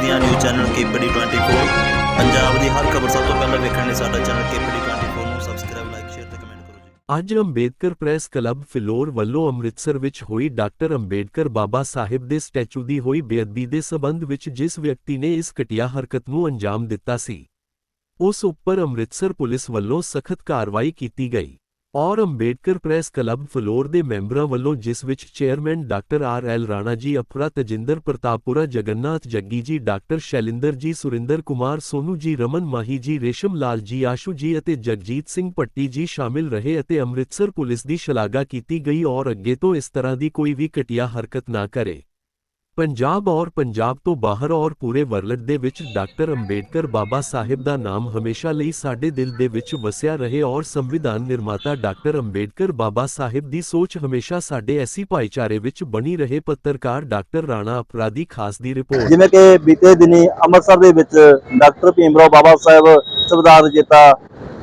ਪੰਜਾਬ ਦੀਆਂ news channel KPD 24 Punjab ਦੀ ਹਰ ਖਬਰ ਸਭ ਤੋਂ ਪਹਿਲਾਂ ਵੇਖਣ ਲਈ ਸਾਡਾ ਚੈਨਲ ਕੇਪੀਡੀ 24 ਨੂੰ ਸਬਸਕ੍ਰਾਈਬ ਲਾਈਕ ਸ਼ੇਅਰ ਤੇ ਕਮੈਂਟ ਕਰੋ ਜੀ। ਅੱਜ ਅੰਬੇਦਕਰ ਪ੍ਰੈਸ ਕਲੱਬ ਫਿਲੌਰ ਵੱਲੋਂ ਅੰਮ੍ਰਿਤਸਰ ਵਿੱਚ ਹੋਈ ਡਾਕਟਰ ਅੰਬੇਦਕਰ ਬਾਬਾ ਸਾਹਿਬ ਦੇ ਸਟੈਚੂ ਦੀ ਹੋਈ ਬੇਅਦਬੀ ਦੇ ਸਬੰਧ ਵਿੱਚ ਜਿਸ ਵਿਅਕਤੀ ਨੇ ਇਸ ਘਟੀਆ ਹਰਕਤ ਨੂੰ ਅੰਜਾਮ ਦਿੱਤਾ ਸੀ, ਉਸ ਉੱਪਰ ਅੰਮ੍ਰਿਤਸਰ ਪੁਲਿਸ ਵੱਲੋਂ ਸਖਤ ਕਾਰਵਾਈ ਕੀਤੀ ਗਈ। ਔਰ ਅੰਬੇਡਕਰ ਪ੍ਰੈਸ ਕਲੱਬ ਫਲੋਰ ਦੇ ਮੈਂਬਰਾਂ ਵੱਲੋਂ ਜਿਸ ਵਿੱਚ chairman doctor R. L. Rana ji, Apra Tajinder ਪ੍ਰਤਾਪਪੁਰਾ Jagannath Jaggi ਜੀ ਡਾਕਟਰ ਸ਼ੈਲਿੰਦਰ ਜੀ, ਸੁਰਿੰਦਰ ਕੁਮਾਰ, ਸੋਨੂ ਜੀ, ਰਮਨ ਮਾਹੀ ਜੀ, ਰੇਸ਼ਮ ਲਾਲ ਜੀ, ਆਸ਼ੂ ਜੀ ਅਤੇ ਜਗਜੀਤ ਸਿੰਘ ਪੱਟੀ ਜੀ ਸ਼ਾਮਿਲ ਰਹੇ ਅਤੇ ਅੰਮ੍ਰਿਤਸਰ ਪੁਲਿਸ ਦੀ ਸ਼ਲਾਘਾ ਕੀਤੀ ਗਈ ਔਰ ਅੱਗੇ ਤੋਂ ਇਸ ਤਰ੍ਹਾਂ ਦੀ ਕੋਈ ਵੀ ਘਟੀਆ ਹਰਕਤ ਨਾ ਕਰੇ। ਪੰਜਾਬ ਔਰ ਪੰਜਾਬ ਤੋਂ ਬਾਹਰ ਔਰ ਪੂਰੇ ਵਰਲਡ ਦੇ ਵਿੱਚ ਡਾਕਟਰ ਅੰਬੇਡਕਰ ਬਾਬਾ ਸਾਹਿਬ ਦਾ ਨਾਮ ਹਮੇਸ਼ਾ ਲਈ ਸਾਡੇ ਦਿਲ ਦੇ ਵਿੱਚ ਵਸਿਆ ਰਹੇ ਔਰ ਸੰਵਿਧਾਨ ਨਿਰਮਾਤਾ ਡਾਕਟਰ ਅੰਬੇਡਕਰ ਬਾਬਾ ਸਾਹਿਬ ਦੀ ਸੋਚ ਹਮੇਸ਼ਾ ਸਾਡੇ ਐਸੀ ਭਾਈਚਾਰੇ ਵਿੱਚ ਬਣੀ ਰਹੇ। ਪੱਤਰਕਾਰ ਡਾਕਟਰ ਰਾਣਾ ਅਪਰਾਧੀ ਖਾਸ ਦੀ ਰਿਪੋਰਟ। ਜਿਵੇਂ ਕਿ ਬੀਤੇ ਦਿਨੀ ਅੰਮ੍ਰਿਤਸਰ ਦੇ ਵਿੱਚ ਡਾਕਟਰ ਭੀਮਰਾਓ ਬਾਬਾ ਸਾਹਿਬ ਸੰਵਿਧਾਨ ਜੇਤਾ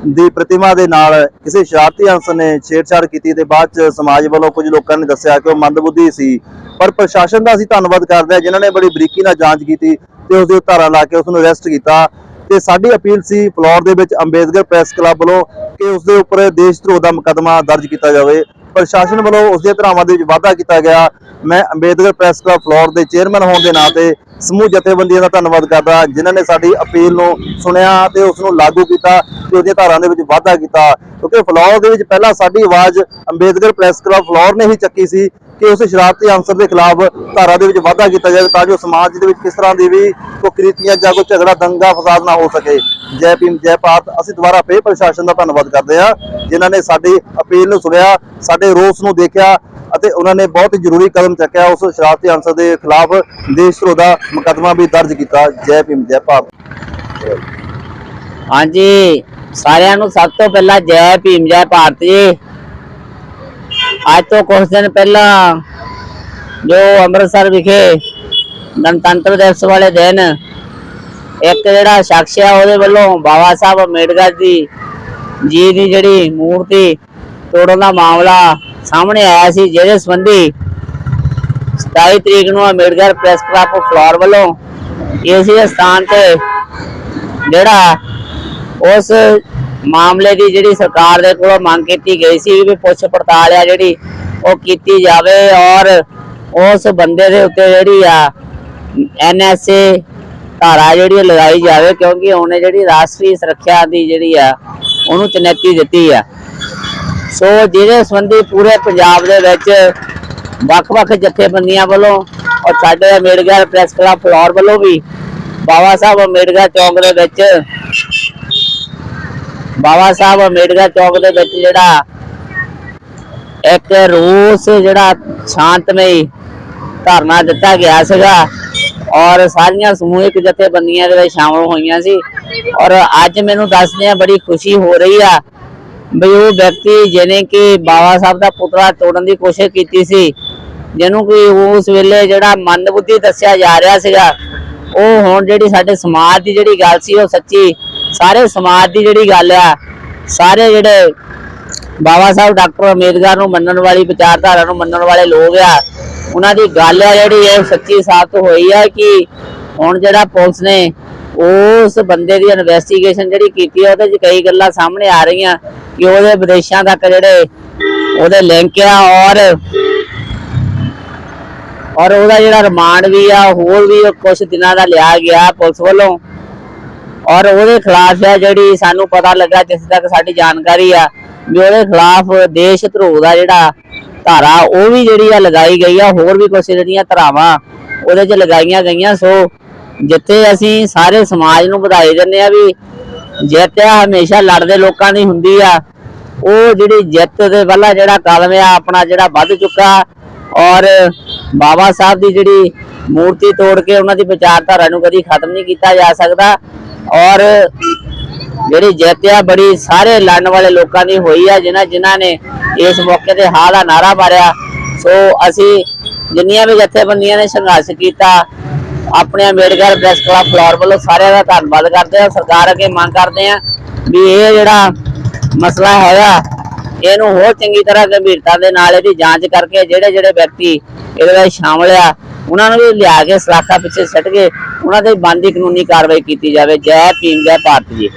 ਦੀ ਪ੍ਰਤਿਮਾ ਦੇ ਨਾਲ ਕਿਸੇ ਸ਼ਰਾਰਤੀ ਅੰਸ ਨੇ ਛੇੜਛਾੜ ਕੀਤੀ ਤੇ ਬਾਅਦ ਚ ਸਮਾਜ ਵੱਲੋਂ ਕੁਝ ਲੋਕਾਂ ਨੇ ਦੱਸਿਆ ਕਿ ਉਹ ਮੰਦਬੁੱਧੀ ਸੀ। ਪਰ ਪ੍ਰਸ਼ਾਸਨ ਦਾ ਅਸੀਂ ਧੰਨਵਾਦ ਕਰਦੇ ਹਾਂ, ਜਿਨ੍ਹਾਂ ਨੇ ਬੜੀ ਬਰੀਕੀ ਨਾਲ ਜਾਂਚ ਕੀਤੀ ਤੇ ਉਸ ਦੇ ਧਾਰਾ ਲਾ ਕੇ ਉਸ ਨੂੰ ਅਰੈਸਟ ਕੀਤਾ। ਤੇ ਸਾਡੀ ਅਪੀਲ ਸੀ ਫਲੋਰ ਦੇ ਵਿੱਚ ਅੰਬੇਦਕਰ ਪ੍ਰੈਸ ਕਲੱਬ ਵੱਲੋਂ ਕਿ ਉਸ ਦੇ ਉੱਪਰ ਦੇਸ਼ ਧਰੋਹ ਦਾ ਮੁਕੱਦਮਾ ਦਰਜ ਕੀਤਾ ਜਾਵੇ। ਪ੍ਰਸ਼ਾਸਨ ਵੱਲੋਂ ਉਸ ਦੀਆਂ ਧਰਾਵਾਂ ਦੇ ਵਿੱਚ ਵਾਧਾ ਕੀਤਾ ਗਿਆ। ਮੈਂ ਅੰਬੇਦਕਰ ਪ੍ਰੈਸ ਕਲੱਬ ਫਲੋਰ ਦੇ ਚੇਅਰਮੈਨ ਹੋਣ ਦੇ ਨਾਤੇ ਸਮੂਹ ਜਥੇਬੰਦੀਆਂ ਦਾ ਧੰਨਵਾਦ ਕਰਦਾ, ਜਿਨ੍ਹਾਂ ਨੇ ਸਾਡੀ ਅਪੀਲ ਨੂੰ ਸੁਣਿਆ ਤੇ ਉਸ ਨੂੰ ਲਾਗੂ ਕੀਤਾ ਤੇ ਉਹਦੀਆਂ ਧਾਰਾਂ ਦੇ ਵਿੱਚ ਵਾਅਦਾ ਕੀਤਾ। ਕਿਉਂਕਿ ਫਲੋਰ ਦੇ ਵਿੱਚ ਪਹਿਲਾਂ ਸਾਡੀ ਆਵਾਜ਼ ਅੰਬੇਦਕਰ ਪ੍ਰੈਸ ਕਲੱਬ ਫਲੋਰ ਨੇ ਹੀ ਚੱਕੀ ਸੀ ਕਿ ਉਸ ਸ਼ਰਾਰਤੀ ਅੰਸਰ ਦੇ ਖਿਲਾਫ ਧਾਰਾ ਦੇ ਵਿੱਚ ਵਾਧਾ ਕੀਤਾ ਜਾਵੇ ਤਾਂ ਜੋ ਸਮਾਜ ਦੇ ਵਿੱਚ ਕਿਸ ਤਰ੍ਹਾਂ ਦੀ ਵੀ ਕੋਈ ਕ੍ਰਿਤੀਆਂ ਜਾਂ ਕੋਈ ਝਗੜਾ, ਦੰਗਾ, ਫਸਾਦ ਨਾ ਹੋ ਸਕੇ। ਜੈ ਭੀਮ, ਜੈ ਭਾਰਤ, ਅਸੀਂ ਦੁਬਾਰਾ ਫੇਰ ਪ੍ਰਸ਼ਾਸਨ ਦਾ ਧੰਨਵਾਦ ਕਰਦੇ ਹਾਂ, ਜਿਨ੍ਹਾਂ ਨੇ ਸਾਡੀ ਅਪੀਲ ਨੂੰ ਸੁਣਿਆ, ਸਾਡੇ ਰੋਸ ਨੂੰ ਦੇਖਿਆ ਅਤੇ ਉਹਨਾਂ ਨੇ ਬਹੁਤ ਹੀ ਜ਼ਰੂਰੀ ਕਦਮ ਚੱਕਿਆ। ਉਸ ਸ਼ਰਾਰਤੀ ਅੰਸਰ ਦੇ ਖਿਲਾਫ ਦੇਸ਼ ਧਰੋਹ ਦਾ ਮੁਕੱਦਮਾ ਵੀ ਦਰਜ ਕੀਤਾ। ਜੈ ਭੀਮ, ਜੈ ਭਾਰਤ। ਹਾਂਜੀ, ਸਾਰਿਆਂ ਨੂੰ ਸਭ ਤੋਂ ਪਹਿਲਾਂ ਜੈ ਭੀਮ, ਜੈ ਭਾਰਤ ਜੀ। ਅੱਜ ਤੋਂ ਕੁਝ ਦਿਨ ਪਹਿਲਾਂ ਜੋ ਅੰਮ੍ਰਿਤਸਰ ਵਿਖੇ ਗਣਤੰਤਰ ਦਿਵਸ ਵਾਲੇ ਦਿਨ, ਇੱਕ ਜਿਹੜਾ ਸ਼ਖਸ ਆ, ਉਹਦੇ ਵੱਲੋਂ ਬਾਬਾ ਸਾਹਿਬ ਅੰਬੇਡਕਰ ਦੀ ਜੀ ਦੀ ਜਿਹੜੀ ਮੂਰਤੀ, ਤੋੜਨ ਦਾ ਮਾਮਲਾ ਸਾਹਮਣੇ ਆਇਆ ਸੀ, ਜਿਹਦੇ ਸੰਬੰਧੀ 27 ਤਰੀਕ ਨੂੰ ਅੰਬੇਡਕਰ ਪ੍ਰੈਸ ਕਲੱਬ ਫਲੋਰ ਵੱਲੋਂ ਇਸੇ ਸਥਾਨ ਤੇ ਜਿਹੜਾ ਉਸ ਮਾਮਲੇ ਦੀ ਜਿਹੜੀ ਸਰਕਾਰ ਦੇ ਕੋਲੋਂ ਮੰਗ ਕੀਤੀ ਗਈ ਸੀ ਵੀ ਪੁੱਛ ਪੜਤਾਲ ਆ ਜਿਹੜੀ ਉਹ ਕੀਤੀ ਜਾਵੇ ਔਰ ਉਸ ਬੰਦੇ ਦੇ ਉੱਤੇ ਜਿਹੜੀ ਆ ਐਨਐਸਏ ਧਾਰਾ ਜਿਹੜੀ ਲਗਾਈ ਜਾਵੇ ਕਿਉਂਕਿ ਉਹਨੇ ਜਿਹੜੀ ਰਾਸ਼ਟਰੀ ਸੁਰੱਖਿਆ ਦੀ ਜਿਹੜੀ ਆ ਉਹਨੂੰ ਚੁਣੌਤੀ ਦਿੱਤੀ ਆ। ਸੋ ਜਿਹਦੇ ਸੰਬੰਧੀ ਪੂਰੇ ਪੰਜਾਬ ਦੇ ਵਿੱਚ ਵੱਖ-ਵੱਖ ਜਥੇਬੰਦੀਆਂ ਵੱਲੋਂ ਔਰ ਸਾਡੇ ਅੰਬੇਡਕਰ ਪ੍ਰੈਸ ਕਲੱਬ ਫਲੋਰ ਵੱਲੋਂ ਵੀ ਬਾਬਾ ਸਾਹਿਬ ਅੰਬੇਡਕਰ ਚੌਂਕ ਦੇ ਵਿੱਚ ਬਾਬਾ ਸਾਹਿਬ ਅੰਬੇਡਕਰ ਚੌਕ ਦੇ ਵਿੱਚ ਜਿਹੜਾ ਇੱਕ ਰੋਸ ਜਿਹੜਾ ਸ਼ਾਂਤਮਈ ਧਰਨਾ ਦਿੱਤਾ ਗਿਆ ਸੀਗਾ ਔਰ ਸਾਰੀਆਂ ਸਮੂਹਿਕ ਜਥੇਬੰਦੀਆਂ ਦੇ ਵਿੱਚ ਸ਼ਾਮਲ ਹੋਈਆਂ ਸੀ ਔਰ ਅੱਜ ਮੈਨੂੰ ਦੱਸਦੇ ਆ ਬੜੀ ਖੁਸ਼ੀ ਹੋ ਰਹੀ ਆ ਵੀ ਉਹ ਵਿਅਕਤੀ ਜਿਹਨੇ ਕਿ ਬਾਬਾ ਸਾਹਿਬ ਦਾ ਪੁਤਲਾ ਤੋੜਨ ਦੀ ਕੋਸ਼ਿਸ਼ ਕੀਤੀ ਸੀ, ਜਿਹਨੂੰ ਕਿ ਉਸ ਵੇਲੇ ਜਿਹੜਾ ਮੰਦਬੁੱਧੀ ਦੱਸਿਆ ਜਾ ਰਿਹਾ ਸੀਗਾ, ਉਹ ਹੁਣ ਜਿਹੜੀ ਸਾਡੇ ਸਮਾਜ ਦੀ ਜਿਹੜੀ ਗੱਲ ਸੀ, ਉਹ ਸੱਚੀ ਸਾਰੇ ਸਮਾਜ ਦੀ ਜਿਹੜੀ ਗੱਲ ਆ, ਸਾਰੇ ਜਿਹੜੇ ਬਾਬਾ ਸਾਹਿਬ ਡਾਕਟਰ ਅੰਬੇਦਕਰ ਨੂੰ ਮੰਨਣ ਵਾਲੀ, ਵਿਚਾਰਧਾਰਾ ਨੂੰ ਮੰਨਣ ਵਾਲੇ ਲੋਕ ਆ, ਉਹਨਾਂ ਦੀ ਗੱਲ ਆ ਜਿਹੜੀ, ਇਹ ਸੱਚੀ ਸਾਬਤ ਹੋਈ ਆ ਕਿ ਹੁਣ ਜਿਹੜਾ ਪੁਲਿਸ ਨੇ ਉਸ ਬੰਦੇ ਦੀ ਇਨਵੈਸਟੀਗੇਸ਼ਨ ਜਿਹੜੀ ਕੀਤੀ ਆ, ਉਹਦੇ 'ਚ ਕਈ ਗੱਲਾਂ ਸਾਹਮਣੇ ਆ ਰਹੀਆਂ। ਕਿ ਉਹਦੇ ਵਿਦੇਸ਼ਾਂ ਤੱਕ ਜਿਹੜੇ ਉਹਦੇ ਲਿੰਕ ਆ ਔਰ ਔਰ ਉਹਦਾ ਜਿਹੜਾ ਰਿਮਾਂਡ ਵੀ ਆ, ਹੋਰ ਵੀ ਕੁਝ ਦਿਨਾਂ ਦਾ ਲਿਆ ਗਿਆ ਪੁਲਿਸ ਵੱਲੋਂ। ਔਰ ਉਹਦੇ ਖਿਲਾਫ ਆ ਜਿਹੜੀ ਸਾਨੂੰ ਪਤਾ ਲੱਗਾ ਜਿਸ ਤੱਕ ਸਾਡੀ ਜਾਣਕਾਰੀ ਆ, ਵੀ ਉਹਦੇ ਖਿਲਾਫ ਦੇਸ਼ ਧਰੋਹ ਦਾ ਜਿਹੜਾ ਧਾਰਾ, ਉਹ ਵੀ ਜਿਹੜੀ ਆ ਲਗਾਈ ਗਈ ਆ, ਹੋਰ ਵੀ ਕੁਝ ਜਿਹੜੀਆਂ ਧਾਰਾਵਾਂ ਉਹਦੇ 'ਚ ਲਗਾਈਆਂ ਗਈਆਂ। ਸੋ ਜਿੱਥੇ ਅਸੀਂ ਸਾਰੇ ਸਮਾਜ ਨੂੰ ਵਧਾਈ ਦਿੰਦੇ ਆ ਵੀ ਜਿੱਤ ਆ, ਹਮੇਸ਼ਾ ਲੜਦੇ ਲੋਕਾਂ ਦੀ ਹੁੰਦੀ ਆ। ਉਹ ਜਿਹੜੀ ਜਿੱਤ ਦੇ ਵੱਲਾ ਜਿਹੜਾ ਕਦਮ ਆ, ਆਪਣਾ ਜਿਹੜਾ ਵੱਧ ਚੁੱਕਾ। ਔਰ ਬਾਬਾ ਸਾਹਿਬ ਦੀ ਜਿਹੜੀ ਮੂਰਤੀ ਤੋੜ ਕੇ ਉਹਨਾਂ ਦੀ ਵਿਚਾਰਧਾਰਾ ਨੂੰ ਕਦੀ ਖਤਮ ਨਹੀਂ ਕੀਤਾ ਜਾ ਸਕਦਾ। ਔਰ ਜਿਹੜੀ ਜਿੱਤ ਆ, ਬੜੀ ਸਾਰੇ ਲੜਨ ਵਾਲੇ ਲੋਕਾਂ ਦੀ ਹੋਈ ਆ, ਜਿਨ੍ਹਾਂ ਜਿਨ੍ਹਾਂ ਨੇ ਇਸ ਮੌਕੇ ਤੇ ਹਾਂ ਦਾ ਨਾਰਾ ਮਾਰਿਆ। ਸੋ ਅਸੀਂ ਜਿੰਨੀਆਂ ਵੀ ਜਥੇਬੰਦੀਆਂ ਨੇ ਸੰਘਰਸ਼ ਕੀਤਾ ਆਪਣੇ ਅੰਬੇਡਕਰ ਪ੍ਰੈਸ ਕਲੱਬ ਫਲੋਰ ਵੱਲੋਂ ਸਾਰਿਆਂ ਦਾ ਧੰਨਵਾਦ ਕਰਦੇ ਆ ਸਰਕਾਰ ਅੱਗੇ ਮੰਗ ਕਰਦੇ ਆ ਵੀ ਇਹ ਜਿਹੜਾ ਮਸਲਾ ਹੈਗਾ, ਇਹਨੂੰ ਹੋਰ ਚੰਗੀ ਤਰ੍ਹਾਂ ਗੰਭੀਰਤਾ ਦੇ ਨਾਲ ਇਹਦੀ ਜਾਂਚ ਕਰਕੇ ਜਿਹੜੇ ਜਿਹੜੇ ਵਿਅਕਤੀ ਇਹਦੇ ਵਿੱਚ ਸ਼ਾਮਲ ਆ, ਉਹਨਾਂ ਨੂੰ ਵੀ ਲਿਆ ਕੇ ਸਲਾਖਾ ਪਿੱਛੇ ਸੱਟ ਕੇ ਉਹਨਾਂ ਦੇ ਬਣਦੀ ਕਾਨੂੰਨੀ ਕਾਰਵਾਈ ਕੀਤੀ ਜਾਵੇ। ਜੈ ਭੀਮ, ਜੈ ਭਾਰਤ ਜੀ।